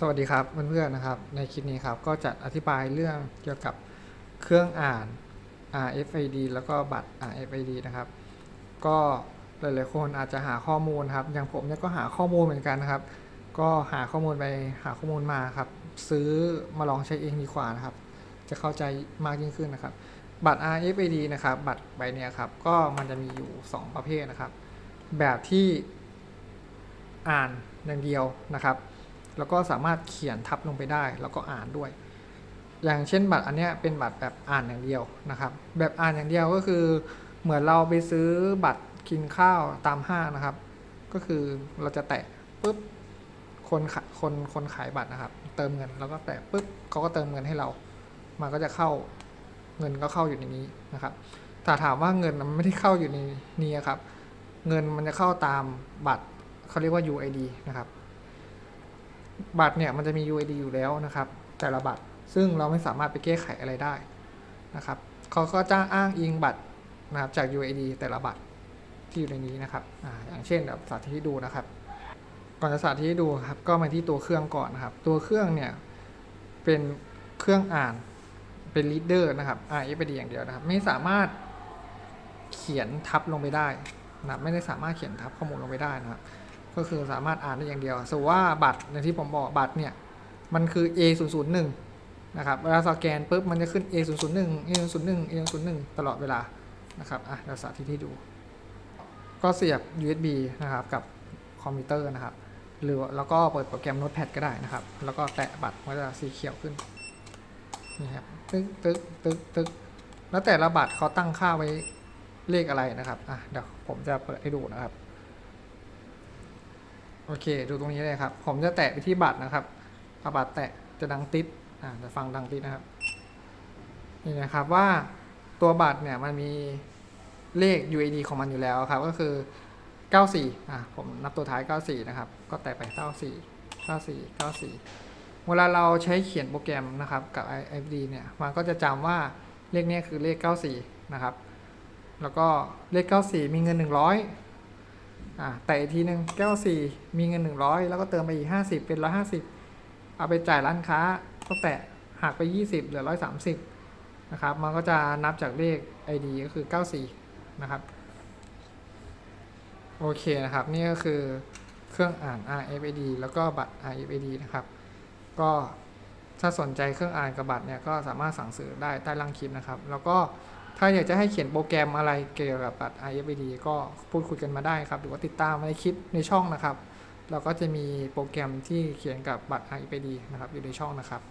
สวัสดีครับเพื่อนๆนะครับ ในคลิปนี้ครับก็จะอธิบายเรื่องเกี่ยวกับเครื่องอ่าน RFID แล้วก็บัตร RFID นะครับ ก็หลายๆคนอาจจะหาข้อมูลครับ อย่างผมเนี่ยก็หาข้อมูลเหมือนกันนะครับ ก็หาข้อมูลไปหาข้อมูลมาครับ ซื้อมาลองใช้เองดีกว่านะครับ จะเข้าใจมากยิ่งขึ้นนะครับ บัตร RFID นะครับ บัตรใบเนี้ยครับ ก็มันจะมีอยู่ 2 ประเภทนะครับ แบบที่อ่านอย่างเดียวนะครับ แล้วก็สามารถเขียนทับลงไปได้ แล้วก็อ่านด้วย อย่างเช่นบัตรอันนี้เป็นบัตรแบบอ่านอย่างเดียวนะครับ แบบอ่านอย่างเดียวก็คือ เหมือนเราไปซื้อบัตรกินข้าวตามห้างนะครับ ก็คือเราจะแตะปุ๊บคนคนคนขายบัตรนะครับ เติมเงินแล้วก็แตะปุ๊บเขาก็เติมเงินให้เรา มันก็จะเข้าเงินก็เข้าอยู่ในนี้นะครับแต่ถามว่าเงินมันไม่ได้เข้าอยู่ในนี้ครับ เงินมันจะเข้าตามบัตรเขาเรียกว่า UID นะครับ บัตรเนี่ยมันจะมี UID อยู่แล้วนะครับ แต่ละบัตรซึ่งเราไม่สามารถไปแก้ไขอะไรได้นะครับเขาก็จะอ้างอิงบัตรนะครับจาก UID แต่ละบัตรที่อยู่ในนี้นะครับอาอย่างเช่นแบบสาธิตดูนะครับ ก่อนจะสาธิตดูครับก็มาที่ตัวเครื่องก่อนนะครับ ตัวเครื่องเนี่ยเป็นเครื่องอ่านเป็น reader นะครับ RFID อย่างเดียวนะครับ ไม่สามารถเขียนทับลงไปได้นะไม่ได้สามารถเขียนทับข้อมูลลงไปได้นะครับ ก็คือสามารถอ่านได้อย่างเดียวสมมติว่าบัตรอย่างที่ผมบอกบัตรเนี่ยมันคือ A 0 0 1นะครับเวลาสแกนปุ๊บมันจะขึ้น A 0 0 1 A 0 0 1 A 0 0 1ตลอดเวลานะครับอะเดี๋ยวสาธิตให้ดู ก็เสียบ USB นะครับกับคอมพิวเตอร์นะครับหรือแล้วก็เปิดโปรแกรม Notepad ก็ได้นะครับ แล้วก็แตะบัตรมันจะสีเขียวขึ้นนี่ครับตึ๊กตึ๊กตึ๊กตึ๊กแล้วแต่ละบัตรเขาตั้งค่าไว้เลขอะไรนะครับอะเดี๋ยวผมจะเปิดให้ดูนะครับ โอเค ดูตรงนี้เลยครับ ผมจะแตะไปที่บัตรนะครับพอบัตรแตะจะดังติดอ่าจะฟังดังติดนะครับ นี่นะครับว่าตัวบัตรเนี่ยมันมีเลข UID ของมันอยู่แล้วครับ ก็คือ 94อ่าผมนับตัวท้าย 94 นะครับ ก็แตะไป 94 94 94 เวลาเราใช้เขียนโปรแกรมนะครับกับ IFD เนี่ยมันก็จะจำว่าเลขนี้คือเลข 94 นะครับ แล้วก็เลข 94 มีเงิน 100 อ่าแต่อีกทีหนึ่งแก้วสี่มีเงินหนึ่งร้อยแล้วก็เติมไปอีกห้าสิบเป็นร้อยห้าสิบเอาไปจ่ายร้านค้าก็แตะหักไปยี่สิบเหลือร้อยสามสิบนะครับมันก็จะนับจากเลข ID ก็คือเก้าสี่นะครับ โอเคนะครับ นี่ก็คือเครื่องอ่าน RFID แล้วก็บัตร RFID นะครับ ก็ถ้าสนใจเครื่องอ่านกับบัตรเนี่ยก็สามารถสั่งซื้อได้ใต้ล่างคลิปนะครับ แล้วก็ ถ้าอยากจะให้เขียนโปรแกรมอะไรเกี่ยวกับบัตร RFID ก็พูดคุยกันมาได้ครับ หรือว่าติดตามในคลิปในช่องนะครับ เราก็จะมีโปรแกรมที่เขียนกับบัตร RFID นะครับอยู่ในช่องนะครับ